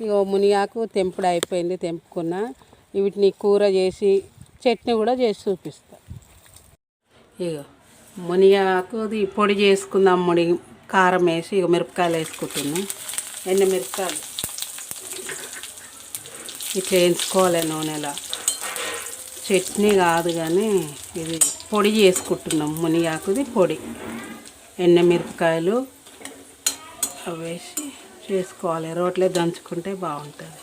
ఇగో మునిగాకు తెంపుడు అయిపోయింది తెంపుకున్న. వీటిని కూర చేసి చట్నీ కూడా చేసి చూపిస్తా. ఇగో మునిగాకుది పొడి చేసుకుందాం ముడి కారం వేసి ఇక మిరపకాయలు వేసుకుంటున్నాం. ఎన్ని మిరపకాయలు? ఇట్లా వేయించుకోవాలి నూనెలో. చట్నీ కాదు కానీ ఇది పొడి చేసుకుంటున్నాం మునిగాకుది పొడి. ఎండమిరపకాయలు అవి వేసి చేసుకోవాలి. రోట్లే దంచుకుంటే బాగుంటుంది.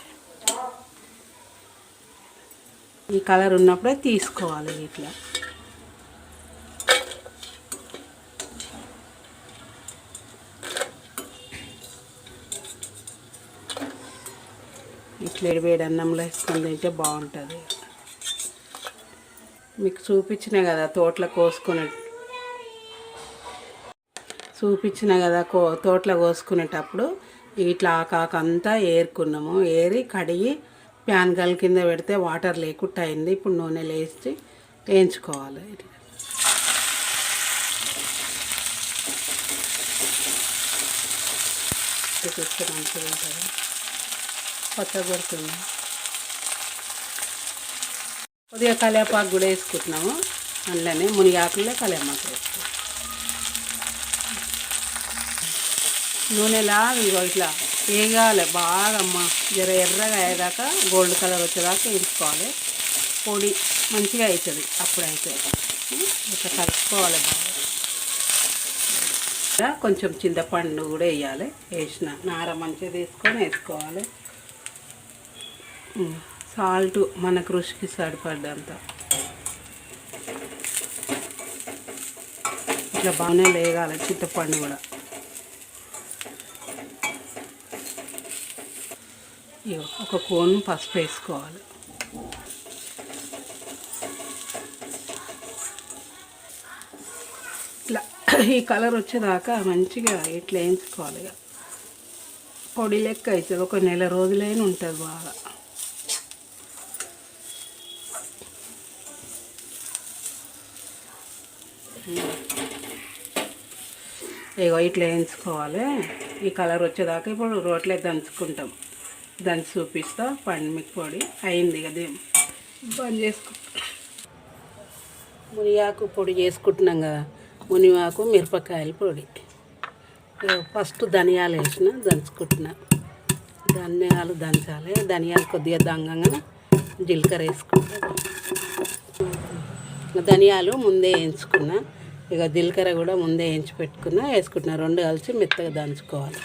ఈ కలర్ ఉన్నప్పుడే తీసుకోవాలి ఇట్లా ఇట్లా వేడి అన్నంలో వేసుకొని తింటే బాగుంటుంది. మీకు చూపించిన కదా తోటలో కోసుకునే చూపించిన కదా కో తోటలో కోసుకునేటప్పుడు ఇట్లా ఆకాక అంతా ఏరుకున్నాము. ఏరి కడిగి ప్యాన్ గల్ కింద పెడితే వాటర్ లేకుండా అయింది. ఇప్పుడు నూనె లేచి వేయించుకోవాలి. ఇట్లా మంచిగా ఉంటుంది. కొత్త కొడుతుంది. కొద్దిగా కలేపాకు కూడా వేసుకుంటున్నాము. అందులోనే మునిగాకులే కలేపాకు వేసుకుంటాం నూనెలా ఇగో ఇట్లా వేగాలి బాగా అమ్మ జర ఎర్రగా అయ్యేదాకా గోల్డ్ కలర్ వచ్చేదాకా వేసుకోవాలి పొడి మంచిగా అవుతుంది అప్పుడైతే. ఇట్లా కలుపుకోవాలి బాగా. ఇలా కొంచెం చింతపండు కూడా వేయాలి. వేసిన నార మంచిగా తీసుకొని వేసుకోవాలి. సాల్ట్ మన కృషికి సరిపడ్డంత. ఇట్లా బాగానే లేగాలి చింతపండు కూడా. ఒక కోన్ పసుపు వేసుకోవాలి ఇట్లా ఈ కలర్ వచ్చేదాకా మంచిగా ఇట్లా వేయించుకోవాలి పొడి లెక్క అవుతుంది ఒక నెల రోజులైనా ఉంటుంది బాగా ఇగో ఇట్లా వేయించుకోవాలి ఈ కలర్ వచ్చేదాకా ఇప్పుడు రోట్లే దంచుకుంటాం దంచి చూపిస్తా. పండుమికి పొడి అయింది కదా బంద్ చేసుకుంటా మునియాకు పొడి చేసుకుంటున్నాం కదా. మునివాకు మిరపకాయల పొడి. ఫస్ట్ ధనియాలు వేసిన దంచుకుంటున్నా. ధనియాలు దంచాలి. ధనియాలు కొద్దిగా దంగంగా జీలకర్ర వేసుకుంటా. ధనియాలు ముందే వేయించుకున్నా. ఇక జీలకర్ర కూడా ముందే వేయించి పెట్టుకున్నా. వేసుకుంటున్నా. రెండు కలిసి మెత్తగా దంచుకోవాలి.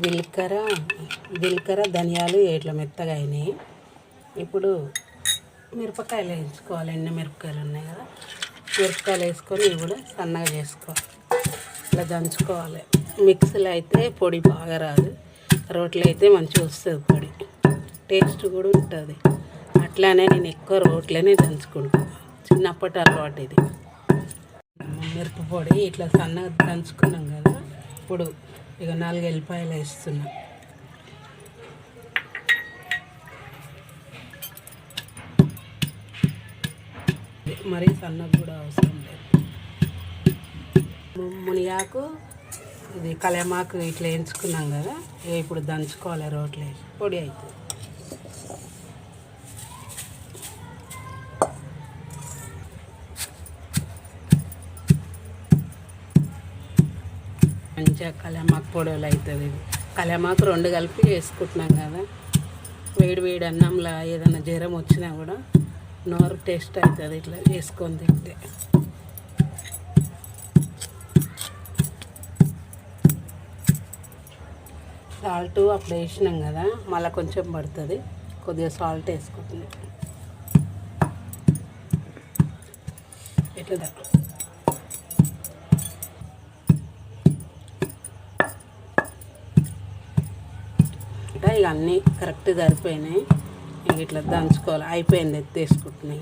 జీలకర్ర జీలకర్ర ధనియాలు ఇట్లా మెత్తగా అయినాయి. ఇప్పుడు మిరపకాయలు వేయించుకోవాలి. ఎన్ని మిరపకాయలు ఉన్నాయి కదా? మిరపకాయలు వేసుకొని ఇవి కూడా సన్నగా చేసుకోవాలి ఇట్లా దంచుకోవాలి. మిక్సీలో అయితే పొడి బాగా రాదు. రోట్లో అయితే మంచిగా వస్తుంది పొడి. టేస్ట్ కూడా ఉంటుంది. అట్లానే నేను ఎక్కువ రోట్లోనే దంచుకుంటాను చిన్నప్పటి అలవాటు ఇది. మిరప పొడి ఇట్లా సన్నగా దంచుకున్నాం కదా ఇప్పుడు ఇక నాలుగు ఎల్లిపాయలు వేస్తున్నా. మరి సన్నకు కూడా అవసరం లేదు. మునియాకు ఇది కలమాకు ఇట్లా వేయించుకున్నాం కదా ఇప్పుడు దంచుకోవాలి రోట్లో పొడి అవుతుంది మంచిగా కళ్యామాకు పొడవలు అవుతుంది. ఇది రెండు కలిపి వేసుకుంటున్నాం కదా. వేడి వేడి అన్నంలో ఏదైనా జ్వరం వచ్చినా కూడా నోరు టేస్ట్ అవుతుంది ఇట్లా వేసుకొని తింటే. సాల్ట్ అప్పుడు వేసినాం కదా మళ్ళీ కొంచెం పడుతుంది. కొద్దిగా సాల్ట్ వేసుకుంటున్నాం. ఎట్లా ఇక అన్నీ కరెక్ట్ సరిపోయినాయి. ఇక ఇట్లా దంచుకోవాలి. అయిపోయింది ఎత్తేసుకుంటున్నాయి.